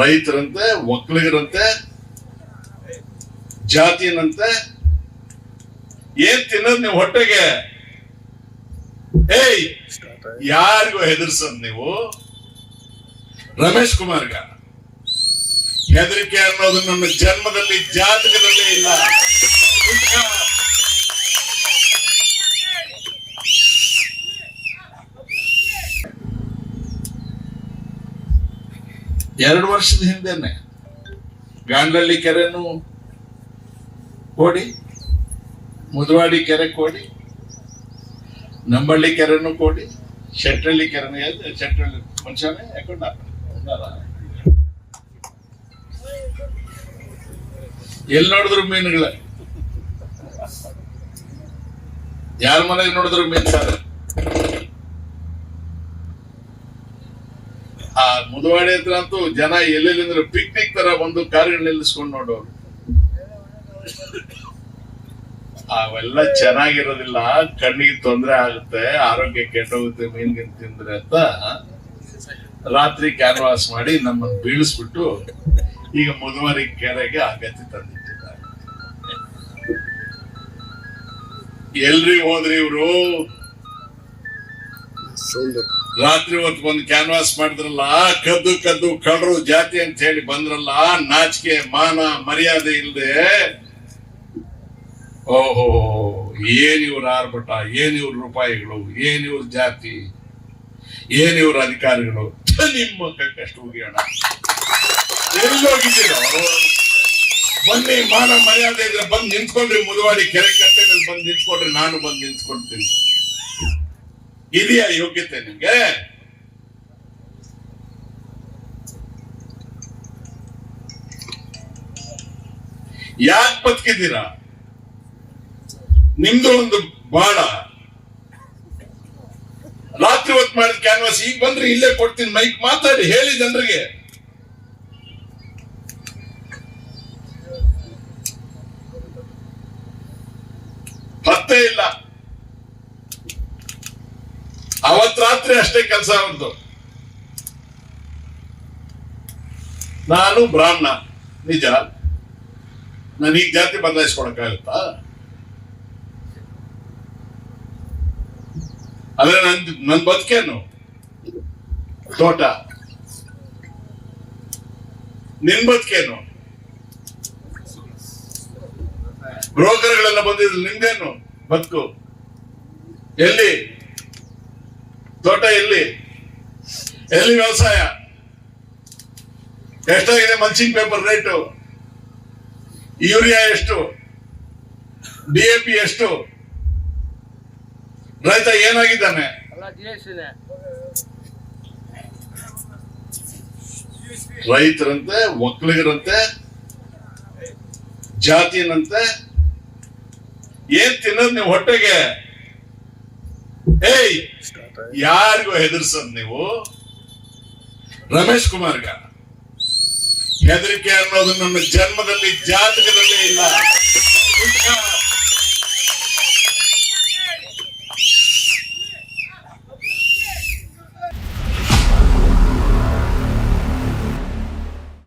ರೈತರಂತೆ, ಒಕ್ಕಲಿಗರಂತೆ ಜಾತಿನಂತೆ ಏನ್ ತಿನ್ನೋದು ನೀವು ಹೊಟ್ಟೆಗೆ? ಏಯ್, ಯಾರಿಗೂ ಹೆದರ್ಸದ್ ನೀವು? ರಮೇಶ್ ಕುಮಾರ್ಗ. ಹೆದರಿಕೆ ಅನ್ನೋದು ನನ್ನ ಜನ್ಮದಲ್ಲಿ, ಜಾತಕದಲ್ಲಿ ಇಲ್ಲ. ಎರಡು ವರ್ಷದ ಹಿಂದೆನೆ ಗಾಂಡ್ಲಳ್ಳಿ ಕೆರೆನು ಕೋಡಿ, ಮುದುವಾಡಿ ಕೆರೆ ಕೋಡಿ, ನಂಬಳ್ಳಿ ಕೆರೆನು ಕೋಡಿ ಶೆಟ್ಟಳ್ಳಿ ಕೆರೆನು ಎಲ್ಲಿ? ಶೆಟ್ಟಳ್ಳಿ ಮನುಷ್ಯನೇ ಯಾಕೊಂಡ? ಎಲ್ಲಿ ನೋಡಿದ್ರು ಮೀನುಗಳ? ಯಾರ ಮನೆಗೆ ನೋಡಿದ್ರು ಮೀನು ಸಾರು ಆ ಮುದವಾಡಿ ಹತ್ರ ಅಂತೂ ಜನ ಎಲ್ಲೆಲ್ಲಿಂದ್ರೆ ಪಿಕ್ನಿಕ್ ತರ ಬಂದು ಕಾರ್ಗಳು ನಿಲ್ಲಿಸ್ಕೊಂಡು ನೋಡೋರು. ಅವೆಲ್ಲ ಚೆನ್ನಾಗಿರೋದಿಲ್ಲ, ಕಣ್ಣಿಗೆ ತೊಂದರೆ ಆಗುತ್ತೆ, ಆರೋಗ್ಯ ಕೆಟ್ಟೋಗುತ್ತೆ ಮೀನ್ಗಿನ್ ತಿಂದ್ರೆ ಅಂತ ರಾತ್ರಿ ಕ್ಯಾನ್ವಾಸ್ ಮಾಡಿ ನಮ್ಮನ್ನು ಬೀಳಿಸ್ಬಿಟ್ಟು ಈಗ ಮುದುವರಿ ಕೆರೆಗೆ ಆ ಗತಿ ತಂದಿಟ್ಟಿದ್ದಾರೆ. ಎಲ್ರಿ ಹೋದ್ರಿ ಇವ್ರು? ರಾತ್ರಿ ಹೊತ್ತು ಬಂದು ಕ್ಯಾನ್ವಾಸ್ ಮಾಡಿದ್ರಲ್ಲ ಕದ್ದು ಕದ್ದು ಕಳ್ರು ಜಾತಿ ಅಂತ ಹೇಳಿ ಬಂದ್ರಲ್ಲ, ನಾಚಿಕೆ, ಮಾನ, ಮರ್ಯಾದೆ ಇಲ್ಲದೆ ಓಹೋ, ಏನ್ ಇವ್ರ ಆರ್ಭಟ, ಏನ್ ಇವ್ರ ರೂಪಾಯಿಗಳು, ಏನ್ ಇವ್ರ ಜಾತಿ, ಏನ್ ಇವ್ರ ಅಧಿಕಾರಿಗಳು? ನಿಮ್ಮ ಕಷ್ಟು ಹೋಗ್ಯಾಣ ಎಲ್ಲೋಗಿದ್ದೀರೋ ಬನ್ನಿ, ಮಾನ, ಮರ್ಯಾದೆ ಇದ್ರೆ ಬಂದು ನಿಂತ್ಕೊಂಡ್ರಿ, ಮುದುವಾಡಿ ಕೆರೆ ಕಟ್ಟೆ ಮೇಲೆ ಬಂದು ನಿಂತ್ಕೊಂಡ್ರಿ, ನಾನು ಬಂದು ನಿಂತ್ಕೊಳ್ತೀನಿ ಇದೆಯಾ ಯೋಗ್ಯತೆ ನಿಮಗೆ. ಯಾಕೆ ಬದುಕಿದ್ದೀರಾ? ನಿಮ್ದು ಒಂದು ಬಾಳ ರಾತ್ರಿ ಹೊತ್ತು ಮಾಡಿದ ಕ್ಯಾನ್ವಾಸ್ ಈಗ ಬಂದ್ರೆ ಇಲ್ಲೇ ಕೊಡ್ತೀನಿ ಮೈಕ್ ಮಾತಾಡಿ, ಹೇಳಿ ಜನರಿಗೆ. ಹತ್ತೇ ಇಲ್ಲ. ಅವತ್ ರಾತ್ರಿ ಅಷ್ಟೇ ಕೆಲಸ ಅವ್ರದ್ದು ನಾನು ಬ್ರಾಹ್ಮಣ, ನಿಜ. ನಾನು ಈಗ ಜಾತಿ ಬದಲಾಯಿಸ್ಕೊಳಕ್ಕಾಗತ್ತಾ? ಅಂದ್ರೆ ನನ್ ನನ್ ಬದುಕೇನು? ತೋಟ. ನಿನ್ ಬದುಕೇನು? ಬ್ರೋಕರ್ಗಳೆಲ್ಲ ಬಂದಿದ್ರು, ನಿಂದೇನು ಬದುಕು? ಎಲ್ಲಿ? ತೋಟ ಎಲ್ಲಿ ಎಲ್ಲಿ ವ್ಯವಸಾಯ? ಎಷ್ಟಾಗಿದೆ ಮಲ್ಚಿಂಗ್ ಪೇಪರ್ ರೇಟು ಯೂರಿಯಾ ಎಷ್ಟು? ಡಿ ಎ ಪಿ ಎಷ್ಟು? ರೈತ ಏನಾಗಿದ್ದಾನೆ? ರೈತರಂತೆ ಒಕ್ಕಲಿಗರಂತೆ ಜಾತಿನಂತೆ ಏನ್ ತಿನ್ನೋದ್ ನೀವು ಹೊಟ್ಟೆಗೆ? ಏಯ್ ಯಾರಿಗೂ ಹೆದರ್ಸದ್ ನೀವು? ರಮೇಶ್ ಕುಮಾರ್ ಗ ಹೆದರಿಕೆ ಅನ್ನೋದು ನನ್ನ ಜನ್ಮದಲ್ಲಿ ಜಾತಕದಲ್ಲೇ ಇಲ್ಲ.